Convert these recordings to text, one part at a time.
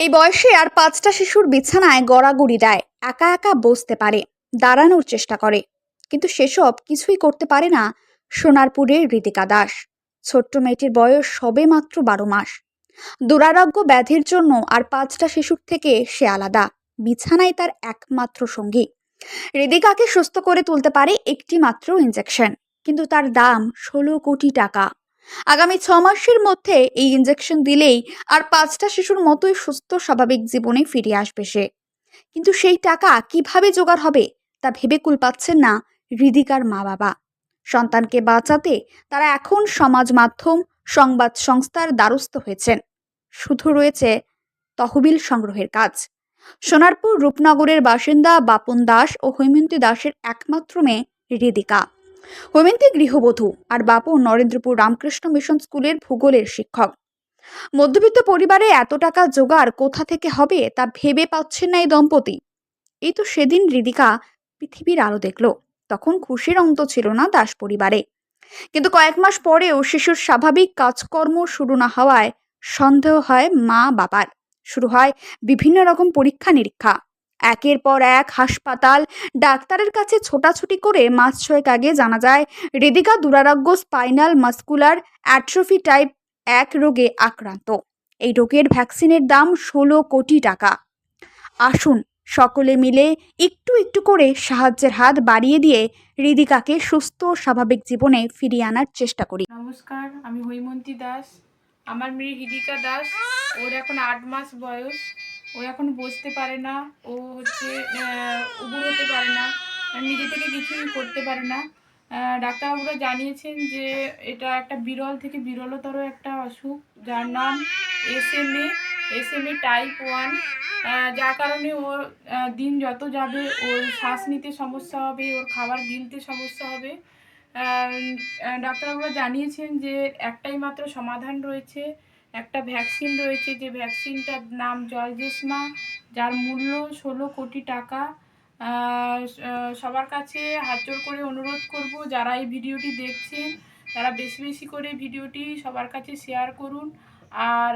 এই বয়সে আর পাঁচটা শিশুর বিছানায় গড়াগড়ি দেয়। একা একা বসতে পারে, দাঁড়ানোর চেষ্টা করে। কিন্তু সেসব কিছুই করতে পারে না সোনারপুরের ঋতিকা দাস। ছোট্ট মেয়েটির বয়স সবে মাত্র বারো মাস। দুরারোগ্য ব্যাধির জন্য আর পাঁচটা শিশুর থেকে সে আলাদা। বিছানায় তার একমাত্র সঙ্গী। হৃদিকাকে সুস্থ করে তুলতে পারে একটি মাত্র ইঞ্জেকশন কিন্তু তার দাম ষোলো কোটি টাকা। আগামী ছ মাসের মধ্যে এই ইঞ্জেকশন দিলেই আর পাঁচটা শিশুর মতোই সুস্থ, স্বাভাবিক জীবনে ফিরে আসবে সে। কিন্তু সেই টাকা কীভাবে জোগাড় হবে তা ভেবে কুল পাচ্ছেন না হৃদিকার মা বাবা সন্তানকে বাঁচাতে তারা এখন সমাজ মাধ্যম, সংবাদ সংস্থার দ্বারস্থ হয়েছেন। শুধু রয়েছে তহবিল সংগ্রহের কাজ। সোনারপুর রূপনগরের বাসিন্দা বাপন দাস ও হৈমন্তী দাসের একমাত্র মেয়ে হৃদিকা। হৈমন্তী গৃহবধূ আর বাপু নরেন্দ্রপুর রামকৃষ্ণ মিশন স্কুলের ভূগোলের শিক্ষক। মধ্যবিত্ত পরিবারে এত টাকা জোগাড় কোথা থেকে হবে তা ভেবে পাচ্ছেন না এই দম্পতি। এই তো সেদিন হৃদিকা পৃথিবীর আলো দেখল। তখন খুশির অন্ত ছিল না দাস পরিবারে। কিন্তু কয়েক মাস পরেও শিশুর স্বাভাবিক কাজকর্ম শুরু না হওয়ায় সন্দেহ হয় মা বাবার শুরু হয় বিভিন্ন রকম পরীক্ষা নিরীক্ষা একের পর এক হাসপাতাল। ডাক্তারের কাছে ছোটাছুটি করে মাস ছয়েক আগে জানা যায়, হৃদিকা দুরারোগ্য স্পাইনাল মাস্কুলার অ্যাট্রোফি টাইপ এক রোগে আক্রান্ত। এই রোগের ভ্যাকসিনের দাম ষোলো কোটি টাকা। আসুন সকলে মিলে একটু একটু করে সাহায্যের হাত বাড়িয়ে দিয়ে হৃদিকাকে সুস্থ স্বাভাবিক জীবনে ফিরিয়ে আনার চেষ্টা করি। নমস্কার, আমি হৈমন্তী দাস। আমার মেয়ে হৃদিকা দাস। ওর এখন আট মাস বয়স। ও এখন বসতে পারে না, ও হচ্ছে উবুর হতে পারে না নিজে থেকে কিছুই করতে পারে না। ডাক্তারবাবুরা জানিয়েছেন যে এটা একটা বিরল থেকে বিরলতর একটা অসুখ, যার নাম S M A, S M A type one. যার কারণে ওর দিন যত যাবে, ওর শ্বাস নিতে সমস্যা হবে, ওর খাবার গিলতে সমস্যা হবে। ডাক্তারবাবুরা জানিয়েছেন যে একটাই মাত্র সমাধান রয়েছে একটা ভ্যাকসিন রয়েছে যে ভ্যাকসিনটার নাম জলজেসমা যার মূল্য ষোলো কোটি টাকা। সবার কাছে হাত জোর করে অনুরোধ করব, যারা এই ভিডিওটি দেখছেন, তারা বেশি বেশি করে ভিডিওটি সবার কাছে শেয়ার করুন। আর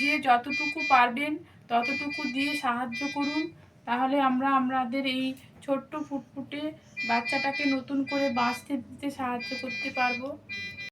যে যতটুকু পারবেন, ততটুকু দিয়ে সাহায্য করুন। তাহলে আমরা আমাদের এই ছোট্ট ফুটফুটে বাচ্চাটাকে নতুন করে বাঁচতে, দিতে সাহায্য করতে পারব।